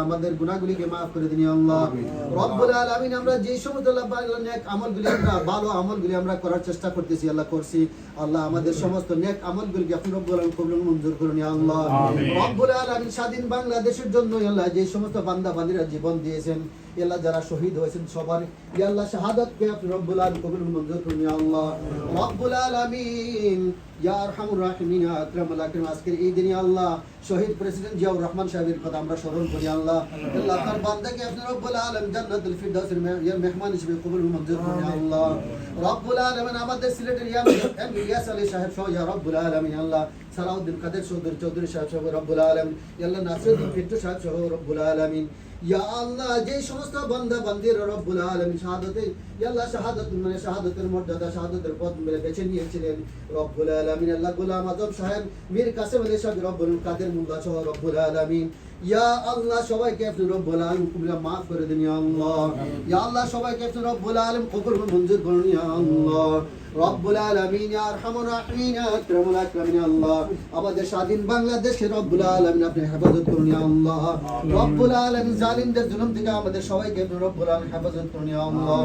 আমাদের গুনাহগুলিকে maaf করে দিন আল্লাহ। রব্বুল আলামিন আমরা যে সমস্ত নেক আমলগুলি আমরা ভালো আমলগুলি আমরা করার চেষ্টা করতেছি আল্লাহ করছি। আল্লাহ আমাদের সমস্ত নেক আমলগুলিকে আপনি রব্বুল আলামিন কবুল মঞ্জুর করুন আল্লাহ। রব্বুল আলামিন স্বাধীন বাংলাদেশের জন্য আল্লাহ যে সমস্ত বান্দা বান্দীরা জীবন দিয়েছেন আল্লাহ যারা শহীদ হয়েছেন সবার আল্লাহ শাহাদাতকে আপনি রব্বুল আলামিন কবুল মঞ্জুর করুন আল্লাহ। রব্বুল আলামিন ইয়া রাহিমিন সাহেবের কথা আমরা স্মরণ মেহমান হিসেবে কবুল মঞ্জুর করুন আল্লাহ। আমাদের সাহেব সহ, ইয়া সালাউদ্দিন কাদের চৌধুরী চৌধুরী সাহেব সহ রব্বুল আলমিন, ইয়াল্লাহ নাসরুদ্দিন পিন্টু সাহেব সহ রব্বুল আলমিন। ইয়া আল্লাহ, যে সমস্ত বান্দা বান্দির রব্বুল আলমিন শাহাদতে, ইয়াল্লাহ শাহাদত মানে শাহাদতের মর্যাদা, শাহাদতের পদ মিলে বেছে নিয়েছিলেন রব্বুল আলমিন। আল্লাহ গুলাম আজম সাহেব, মীর কাসেম আলী সাহেব, রব্বুল কাদের মুল্লা সহ রব্বুল আলামিন। ইয়া আল্লাহ সবাইকে আপনি রব্বুল আলামিন কবুল মাফ করে দিন ইয়া আল্লাহ। ইয়া আল্লাহ সবাইকে আপনি রব্বুল আলামিন কবুল মঞ্জুর করুন ইয়া আল্লাহ। রব্বুল আলামিন ইয়া আরহামুর রাহিমিন ইয়া আকরামুল আকরামিন ইয়া আল্লাহ। আমাদের স্বাধীন বাংলাদেশে রব্বুল আলামিন আপনি হেফাজত করুন ইয়া আল্লাহ। রব্বুল আলামিন জালিমদের জুলুম থেকে আমাদের সবাইকে আপনি রব্বুল আলামিন হেফাজত করুন ইয়া আল্লাহ।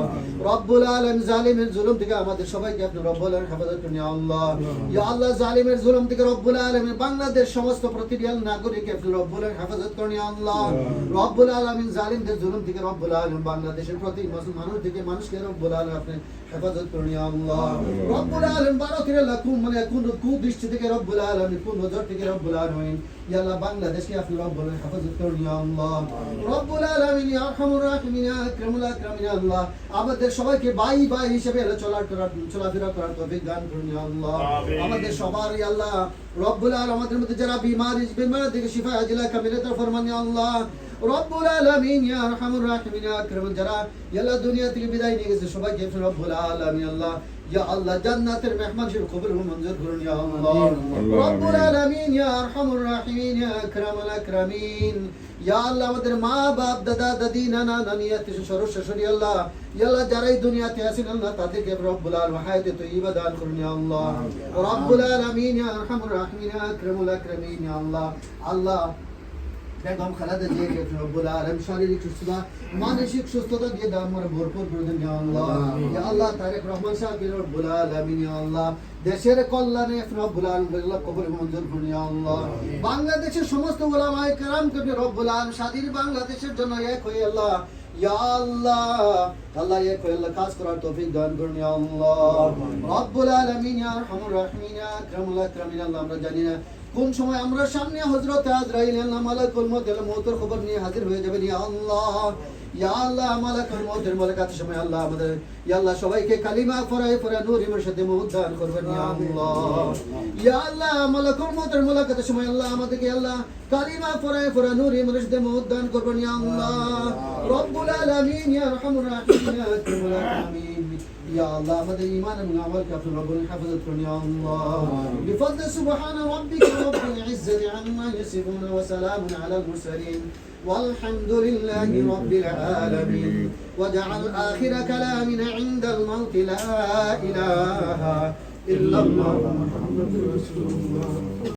রব্বুল আলামিন জালিমের জুলুম থেকে আমাদের সবাইকে আপনি রব্বুল আলামিন হেফাজত করুন ইয়া আল্লাহ। ইয়া আল্লাহ জালিমের জুলুম থেকে রব্বুল আলামিন বাংলাদেশ সমস্ত প্রতিটি নাগরিক আপনি রব্বুল আলামিন হেফাজত করুন ইয়া আল্লাহ রব্বুল আলামিন জালিমদের জুলুম থেকে রব্বুল আলামিন বাংলাদেশের প্রতি মানুষ থেকে মানুষকে রব্বুল আলামিন আপনি হেফাজত করুন আল্লাহ। রব্বুল আলামিন ভারতের লাকুম মানে কোন কুদৃষ্টি থেকে রব্বুল আলামিন কোন নজর থেকে রব্বুল আলামিন। ইয়া আল্লাহ বাংলাদেশকে আপনি রব্বুল হেফাজত করুন আল্লাহ। রব্বুল আলামিন আরহামুর রাহিমিন আকরামুল আকরামিন আল্লাহ। আমাদের সবাইকে ভাই ভাই হিসেবে চলার করার চলাফেরা করার তৌফিক দান করুন আল্লাহ। আমাদের সবার ইয়া আল্লাহ রব্বুল আলামিন আমাদের মধ্যে যারা বিমার বিমার থেকে শিফা আজলা কামিলাত ফরমান ইয়া আল্লাহ, রব্বুল আলামিন ইয়া আরহামুর রাহিমিন, ইয়া যারা ইয়ালা দুনিয়া থেকে বিদায় নিয়ে গেছে। সবাইকে রব্বুল আলামিন আল্লাহ। ইয়া আল্লাহ জান্নাতের মেহমান হিসেবে কবুল ও মঞ্জুর করুন ইয়া আল্লাহ রব্বুল আলামিন ইয়া আরহামুর রাহিমিন ইয়া আকরামুল আকরামিন ইয়া আল্লাহ আমাদের মা বাপ দাদা দাদি নানা নানি আত্মীয় স্বজন শাশুড়ি আল্লাহ ইয়া আল্লাহ যারাই দুনিয়াতে আছেন আল্লাহ তাদেরকে রব্বুল আলামিন হায়াতে তৈয়বা দান করুন ইয়া আল্লাহ রব্বুল আলামিন ইয়া আরহামুর রাহিমিন ইয়া আকরামুল আকরামিন ইয়া আল্লাহ আল্লাহ বেগম খালেদা জিয়াকে রব্বুল আলামিন শারীরিক সুস্থতা মানসিক সুস্থতা দিয়ে দাম আমরা ভরপুর দেন ইয়া আল্লাহ। ইয়া আল্লাহ তারেক রহমান সাহেব রব্বুল আলামিন ইয়া আল্লাহ। দেশের কল্যাণে রব্বুল আল্লাহ কবুল মঞ্জুর করুন ইয়া আল্লাহ। বাংলাদেশের সমস্ত ওলামায়ে রব্বুল আলামিন স্বাধীন বাংলাদেশের জন্য এক হয়ে আল্লাহ। ইয়া আল্লাহ আল্লাহ এক আল্লাহ কাজ করার তৌফিক দান করুন ইয়া আল্লাহ। রব্বুল আলামিন ইয়া আরহামুর রাহিমিন ইয়া আকরামুল আকরামিন আল্লাহ আমরা জানি না কোন সময় আমরা সামনে হযরত আজরাইল এর খবর নিয়ে হাজির হয়ে যাবেন, ইয়া আল্লাহ ইয়া আল্লাহ মালাকাতের সময় আল্লাহ আমাদের, ইয়া আল্লাহ সবাইকে কালিমা পড়ায় পড়া সাথে করবেন, ইয়া আল্লাহ ইয়া আল্লাহ মালাকাতের সময় আল্লাহ আমাদেরকে আল্লাহ কালিমা পড়ায় পড়া করবেন, ইয়া আল্লাহ, রব্বুল আলামিন, ইয়া রাহিমিন, ইয়া يا الله مدى إيمانا من عملك في ربنا حفظتكم يا الله. بفضل سبحان ربك رب العزة عما يصفون وسلام على المرسلين. والحمد لله رب العالمين. وجعل آخر كلامنا عند الموت لا إله إلا الله محمد رسول الله.